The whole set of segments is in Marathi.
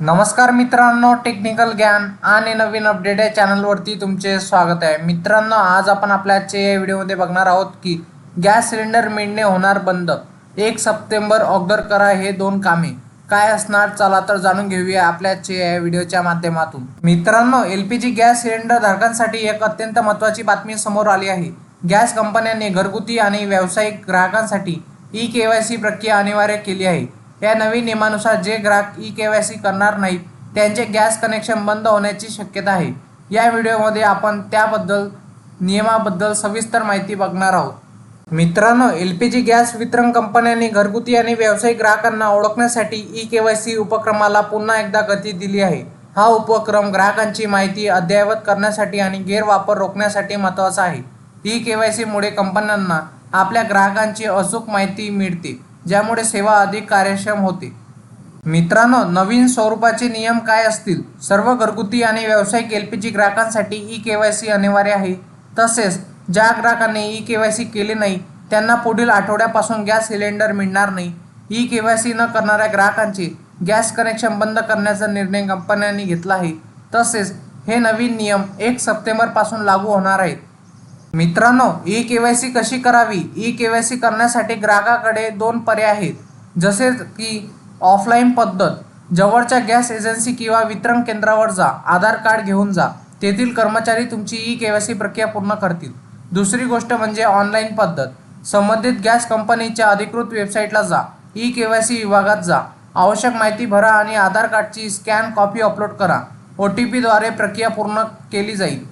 नमस्कार मित्रांनो टेक्निकल ज्ञान आणि नवीन अपडेट या चॅनलवरती तुमचे स्वागत आहे. मित्रांनो आज आपण आपल्या आजच्या या व्हिडिओमध्ये बघणार आहोत की गॅस सिलेंडर मिळणे होणार बंद. एक सप्टेंबर ऑर्डर करा हे दोन कामे. काय असणार चला तर जाणून घेऊया आपल्या आजच्या या व्हिडिओच्या माध्यमातून. मित्रांनो L P G gas cylinder धारकांसाठी एक अत्यंत महत्त्वाची बातमी समोर आली आहे. गॅस कंपन्यांनी घरगुती आणि व्यावसायिक ग्राहकांसाठी ई के वाय सी प्रक्रिया अनिवार्य केली आहे. या नवीन नियमानुसार जे ग्राहक ई के वाय सी करणार नाहीत त्यांचे गॅस कनेक्शन बंद होण्याची शक्यता आहे. या व्हिडिओमध्ये आपण त्याबद्दल नियमाबद्दल सविस्तर माहिती बघणार आहोत. मित्रांनो एल पी जी गॅस वितरण कंपन्यांनी घरगुती आणि व्यावसायिक ग्राहकांना ओळखण्यासाठी ई के वाय सी उपक्रमाला पुन्हा एकदा गती दिली आहे. हा उपक्रम ग्राहकांची माहिती अद्ययावत करण्यासाठी आणि गैरवापर रोखण्यासाठी महत्त्वाचा आहे. ई के वाय सीमुळे कंपन्यांना आपल्या ग्राहकांची अचूक माहिती मिळते. ज्यामुळे सेवा अधिक कार्यक्षम होते. मित्रांनो नवीन स्वरूपाचे नियम काय असतील? सर्व घरगुती आणि व्यावसायिक एल पी जी ग्राहकांसाठी ई के वाय सी अनिवार्य आहे. तसेच ज्या ग्राहकांनी ई के वाय सी केले नाही त्यांना पुढील आठवड्यापासून गॅस सिलेंडर मिळणार नाही. ई के वाय सी न करणाऱ्या ग्राहकांचे गॅस कनेक्शन बंद करण्याचा निर्णय कंपन्यांनी घेतला आहे. तसेच हे नवीन नियम एक सप्टेंबरपासून लागू होणार आहेत. मित्रांनो ई के वाय सी कशी करावी? ई के वाय सी करण्यासाठी ग्राहकाकडे दोन पर्याय आहेत. जसे की ऑफलाईन पद्धत जवळच्या गॅस एजन्सी किंवा वितरण केंद्रावर जा आधार कार्ड घेऊन जा तेथील कर्मचारी तुमची ई के वाय सी प्रक्रिया पूर्ण करतील. दुसरी गोष्ट म्हणजे ऑनलाईन पद्धत संबंधित गॅस कंपनीच्या अधिकृत वेबसाईटला जा ई के वाय सी विभागात जा. आवश्यक माहिती भरा आणि आधार कार्डची स्कॅन कॉपी अपलोड करा. ओ टी पीद्वारे प्रक्रिया पूर्ण केली जाईल.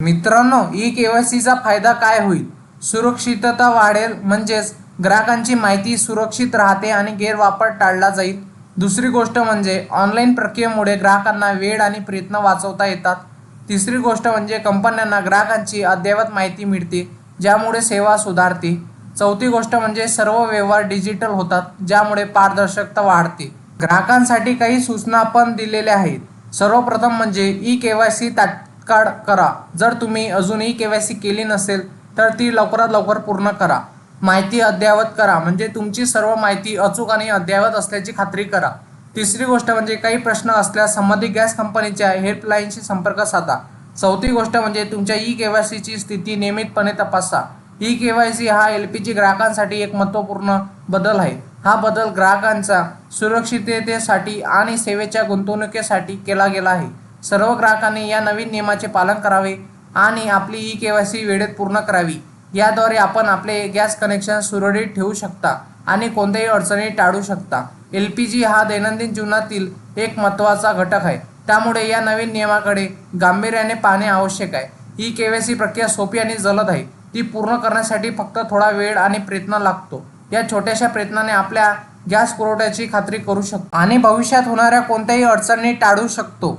मित्रांनो ई के वाय सीचा फायदा काय होईल? सुरक्षितता वाढेल म्हणजेच ग्राहकांची माहिती सुरक्षित राहते आणि गैरवापर टाळला जाईल. दुसरी गोष्ट म्हणजे ऑनलाईन प्रक्रियेमुळे ग्राहकांना वेळ आणि प्रयत्न वाचवता येतात. तिसरी गोष्ट म्हणजे कंपन्यांना ग्राहकांची अद्ययावत माहिती मिळते ज्यामुळे सेवा सुधारते. चौथी गोष्ट म्हणजे सर्व व्यवहार डिजिटल होतात ज्यामुळे पारदर्शकता वाढते. ग्राहकांसाठी काही सूचना पण दिलेल्या आहेत. सर्वप्रथम म्हणजे ई के वाय सी करा. जर तुम्ही अजूनही के वाय सी केली नसेल तर ती लवकरात लवकर पूर्ण करा. माहिती अद्ययावत करा. म्हणजे तुमची सर्व माहिती अचूक आणि अद्ययावत असल्याची खात्री करा. तिसरी गोष्ट म्हणजे काही प्रश्न असल्यास संबंधित गॅस कंपनीच्या हेल्पलाईनशी संपर्क साधा. चौथी गोष्ट म्हणजे तुमच्या ई के वाय सीची स्थिती नियमितपणे तपासा. ई के वाय सी हा एल पी जी ग्राहकांसाठी एक महत्त्वपूर्ण बदल आहे. हा बदल ग्राहकांचा सुरक्षिततेसाठी आणि सेवेच्या गुंतवणुकीसाठी केला गेला आहे. सर्व ग्राहकांनी या नवीन नियमाचे पालन करावे आणि आपली ई के वाय सी वेळेत पूर्ण करावी. याद्वारे आपण आपले गॅस कनेक्शन सुरळीत ठेवू शकता आणि कोणत्याही अडचणी टाळू शकता. एल पी जी हा दैनंदिन जीवनातील एक महत्त्वाचा घटक आहे. त्यामुळे या नवीन नियमाकडे गांभीर्याने पाहणे आवश्यक आहे. ही के वाय सी प्रक्रिया सोपी आणि जलद आहे. ती पूर्ण करण्यासाठी फक्त थोडा वेळ आणि प्रयत्न लागतो. या छोट्याशा प्रयत्नाने आपल्या गॅस पुरवठ्याची खात्री करू शकतो आणि भविष्यात होणाऱ्या कोणत्याही अडचणी टाळू शकतो.